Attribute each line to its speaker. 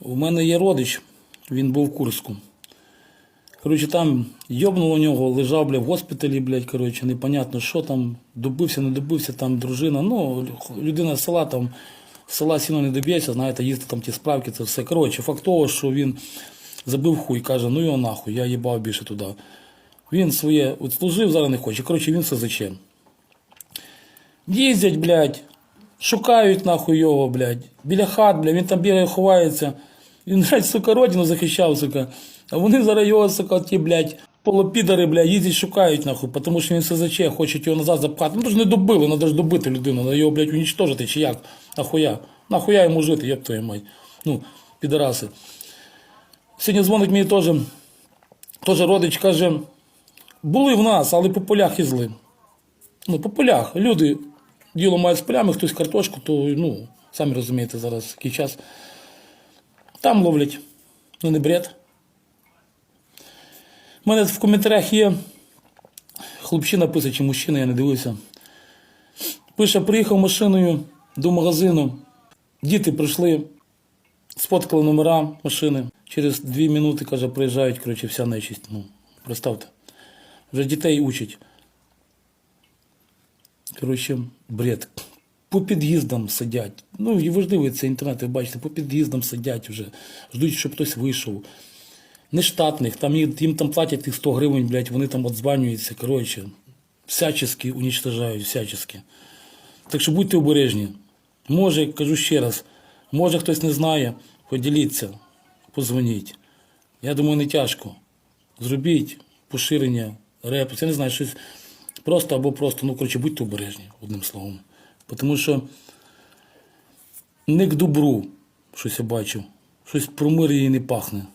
Speaker 1: У мене є родич, він був в Курську. Коротше, там йобнуло у нього, лежав, бля, в госпіталі, блядь, коротше, непонятно, що там, добився, не добився, там дружина. Ну, людина з села там, з села сіно не доб'ється, знаєте, їсти там ті справки, це все. Коротше, факт того, що він забив хуй, каже, ну його нахуй, я їбав більше туди. Він своє служив, зараз не хоче. Коротше, він все зачем. Їздять, блядь, шукають нахуй його, блядь. Біля хат, блядь, він там бігає, ховається. Він, блядь, сука, родину захищав, сука. А вони зараз його, сука, ті, блядь, полопідери, блядь, їздять, шукають, нахуй, тому що він СЗЧ, хочуть його назад запхати. Ну, то ж не добили, треба ж добити людину, треба його, блядь, унічтожити, чи як? Нахуя? Нахуя йому жити, як твою мать? Ну, підараси. Сьогодні дзвонить мені теж, теж родич каже, були в нас, але по полях ізли. Ну, по полях. Люди діло мають з полями, хтось картошку, то, ну, самі розумієте, зараз який час. Там ловлять. Ну, не бред. У мене в коментарях є. Хлопчина пише, чи мужчина, я не дивився. Пише, приїхав машиною до магазину. Діти прийшли, сфоткали номера машини. Через дві минути, каже, приїжджають, коротше, вся нечисть. Ну, представте. Вже дітей учать. Коротше, бред. По під'їздам сидять. Ну, і важливо це інтернет, ви бачите, по під'їздам сидять вже. Ждуть, щоб хтось вийшов. Нештатних, там їм, там платять тих 100 гривень, блядь, вони там отзванюються. Коротше, всячески уничтожають, всячески. Так що будьте обережні. Може, кажу ще раз, може хтось не знає, поділіться, позвоніть. Я думаю, не тяжко. Зробіть поширення, репост, я не знаю, щось просто або просто, ну, коротше, будьте обережні, одним словом. Тому що не к добру щось я бачу, щось про мир її не пахне.